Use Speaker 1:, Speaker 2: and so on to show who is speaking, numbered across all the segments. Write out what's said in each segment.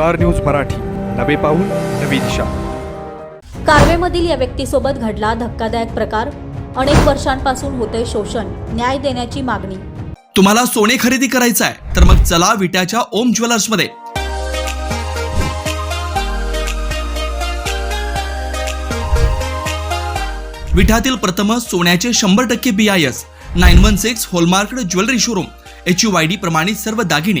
Speaker 1: Star news Marathi. नवे पाऊल नवी दिशा.
Speaker 2: कारवेमधील या व्यक्तीसोबत घडला धक्कादायक प्रकार. अनेक वर्षांपासून होते शोषण. न्याय देण्याची मागणी.
Speaker 3: तुम्हाला सोने खरेदी करायचं आहे तर मग चला विट्याच्या ओम ज्वेलर्समध्ये. विठातील प्रथम सोन्याचे शंभर टक्के B I S nine one six hallmark jewellery showroom H U I D प्रमाणित सर्व दागिने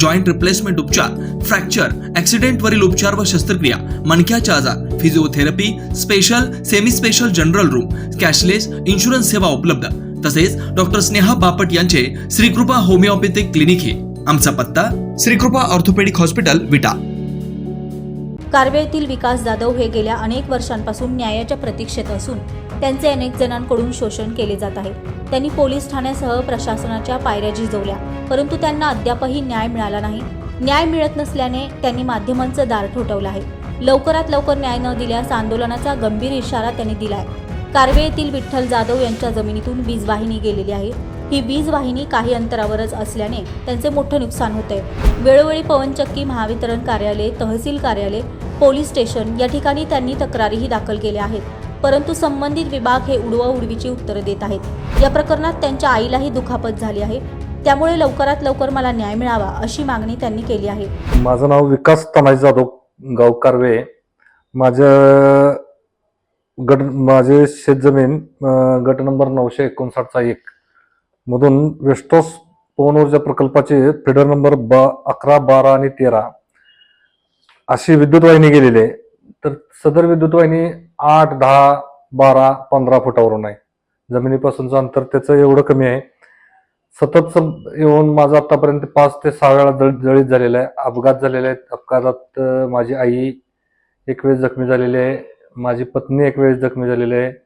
Speaker 3: जॉईंट रिप्लेसमेंट उपचार फ्रॅक्चर ॲक्सिडेंटवरील उपचार व शस्त्रक्रिया मणक्याचे आजार physiotherapy special semi special general room cashless insurance सेवा उपलब्ध. तसेच डॉक्टर स्नेहा बापट यांचे श्रीकृपा होमिओपॅथिक क्लिनिक हे. आमचा पत्ता श्रीकृपा ऑर्थोपेडिक हॉस्पिटल विटा.
Speaker 2: कारवे येथील विकास जाधव हे गेल्या अनेक वर्षांपासून न्यायाच्या प्रतीक्षेत असून त्यांचे अनेक जणांकडून शोषण केले जात आहे. त्यांनी पोलीस ठाण्यासह प्रशासनाच्या पायऱ्या झिजवल्या परंतु त्यांना अद्यापही न्याय मिळाला नाही. न्याय मिळत नसल्याने त्यांनी माध्यमांचं दार ठोठवलं आहे. लवकरात लवकर न्याय न दिल्यास आंदोलनाचा गंभीर इशारा त्यांनी दिलाय. कारवे येथील विठ्ठल जाधव यांच्या जमिनीतून वीज वाहिनी गेलेली आहे. ही वीज वाहिनी काही अंतरावरच असल्याने त्यांचे मोठे नुकसान होते वेळोवेळी पवनचक्की महावितरण कार्यालय तहसील कार्यालय पोलीस स्टेशन या ठिकाणी त्यांनी तक्रारीही दाखल केल्या आहेत. परंतु संबंधित विभाग हे उडवा उडवीची उत्तरं देत आहेत. या प्रकरणात त्यांच्या आईलाही दुखापत झाली आहे. त्यामुळे लवकरात लवकर मला न्याय मिळावा अशी मागणी त्यांनी केली आहे.
Speaker 4: माझं नाव विकास तनाजी जाधव गाव कारवे माझं गट माझे शेतजमीन गट नंबर नऊशे एकोणसाठचा एक. मधून वेस्टोस पवन ऊर्जा प्रकल्पाचे फिडर नंबर ब अकरा बारा आणि तेरा अशी विद्युत वाहिनी गेलेली आहे. तर सदर विद्युत वाहिनी आठ दहा बारा पंधरा फुटावरून आहे. जमिनीपासूनचं अंतर त्याचं एवढं कमी आहे. सतत सम- येऊन माझं आतापर्यंत पाच ते सहा वेळा जळ जळीत झालेलं आहे. अपघात झालेले आहेत. अपघातात माझी आई एक वेळेस जखमी झालेली आहे. माझी पत्नी एक वेळेस जखमी झालेली आहे.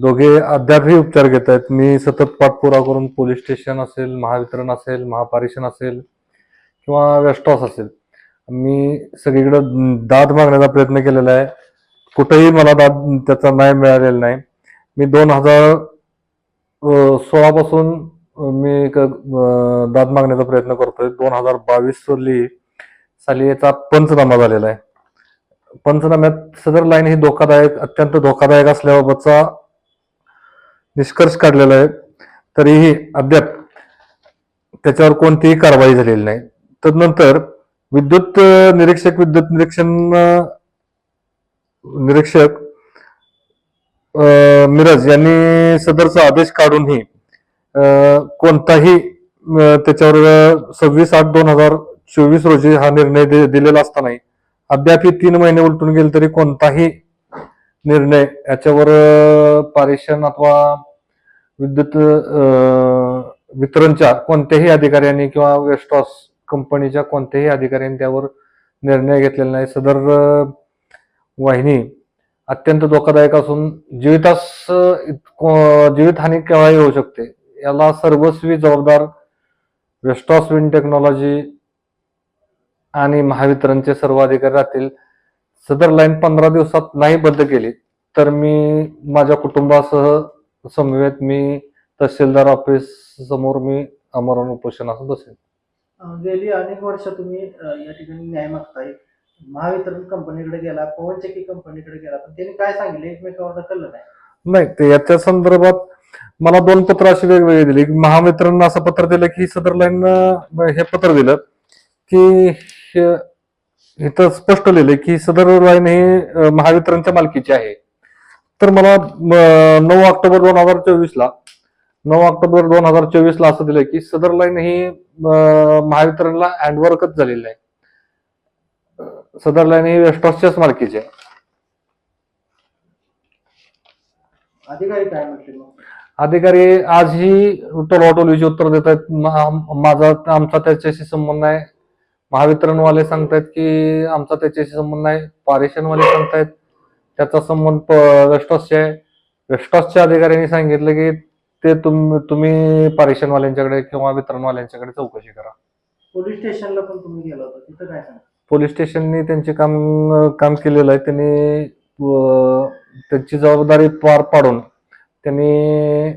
Speaker 4: दोघे अद्यापही उपचार घेत आहेत. मी सतत पाठपुरावा करून पोलीस स्टेशन असेल महावितरण असेल महापारेषण असेल किंवा वेस्टॉस असेल. मी सगळीकडे दाद मागण्याचा प्रयत्न केलेला आहे. कुठेही मला दाद त्याचा न्याय मिळालेला नाही. मी दोन हजार सोळापासून मी एक दाद मागण्याचा प्रयत्न करतोय. दोन हजार बावीस साली साली याचा पंचनामा झालेला आहे. पंचनाम्यात सदर लाईन ही धोकादायक अत्यंत धोकादायक असल्याबाबतचा निष्कर्ष काढलेला आहे. तरीही अद्याप त्याच्यावर कोणतीही कारवाई झालेली नाही. तदनंतर विद्युत निरीक्षक विद्युत निरीक्षण निरीक्षक मिरज यांनी सदरचा आदेश काढूनही कोणताही त्याच्यावर सव्वीस आठ दोन हजार चोवीस रोजी हा निर्णय दि- दिलेला असतानाही अद्याप तीन महिने उलटून गेले तरी कोणताही निर्णय याच्यावर पारेषण अथवा विद्युत वितरणच्या कोणत्याही अधिकाऱ्यांनी किंवा वेस्टॉस कंपनीच्या कोणत्याही अधिकाऱ्यांनी त्यावर निर्णय घेतलेला नाही. सदर वाहिनी अत्यंत धोकादायक असून जीवितास जीवितहानी केव्हाही होऊ शकते? याला सर्वस्वी जबाबदार वेस्टॉस विंड टेक्नॉलॉजी आणि महावितरणचे सर्व अधिकारी राहतील. सदर लाईन पंधरा दिवसात नाही बंद केली तर मी माझ्या कुटुंबासह समवेत मी तहसीलदार ऑफिस समोर मी आमरण उपोषणास बसेल
Speaker 5: अं, गेली अनेक वर्ष तुम्ही या ठिकाणी न्याय मागताय. महावितरण कंपनीकडे गेला पवनचक्की कंपनीकडे गेला पण त्यांनी काय सांगितलं? एकमेकावर ढकललं नाही.
Speaker 4: नाही ते याच्या संदर्भात मला दोन पत्र अशी वेगवेगळी दिली. महावितरण असं पत्र दिलं की सदर लाईन हे पत्र दिलं की इथं स्पष्ट लिहिलंय की सदर लाईन ही महावितरणच्या मालकीची आहे. तर मला नऊ ऑक्टोबर दोन हजार चोवीस ला नऊ ऑक्टोबर दोन हजार चोवीस ला असं दिलंय की सदर लाईन ही महावितरणला हँडवर्कच झालेली आहे. सदर लाईन ही वेस्टॉसच्याच मालकीची आहे.
Speaker 5: अधिकारी काय म्हटले
Speaker 4: अधिकारी आजही टोलवाटोलीची उत्तर देत आहेत माझा आमचा त्याच्याशी संबंध नाही महावितरणवाले सांगतायत की आमचा त्याच्याशी संबंध नाही पारेषणवाले सांगतायत त्याचा संबंध वेस्टॉसचे आहे. वेस्टॉसच्या अधिकाऱ्यांनी सांगितलं की ते तुम तुम्ही पारेषणवाल्यांच्याकडे किंवा वितरणवाल्यांच्याकडे चौकशी करा.
Speaker 5: पोलीस स्टेशनला पण तुम्ही गेला होता तिथं काय सांगा
Speaker 4: पोलीस स्टेशननी त्यांचे काम काम केलेलं आहे. त्यांनी त्यांची जबाबदारी पार पाडून त्यांनी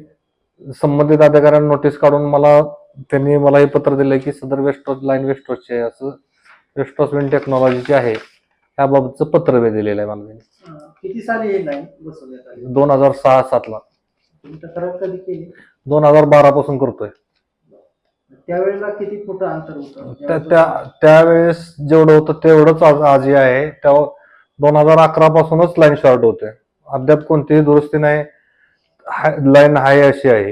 Speaker 4: संबंधित अधिकाऱ्यांना नोटीस काढून मला त्यांनी मला हे पत्र दिलंय की सदर वेस्टॉस लाईन वेस्टॉसचे असं वेस्टॉस विन टेक्नॉलॉजीचे आहे त्याबाबतचं पत्र बी दिलेलं आहे मला त्यांनी.
Speaker 5: किती साली हे लाईन बसवण्यात आली?
Speaker 4: दोन हजार सहा सातला.
Speaker 5: तुम्ही तक्रार कधी केली?
Speaker 4: दोन हजार बारा पासून करतोय.
Speaker 5: त्यावेळेला किती फुट अंतर होतं?
Speaker 4: त्या त्या त्यावेळेस जेवढं होतं तेवढंच आज आजही आहे. त्या दोन हजार अकरा पासूनच लाईन शॉर्ट होते. अद्याप कोणतीही दुरुस्ती नाही. लाईन हाय अशी आहे.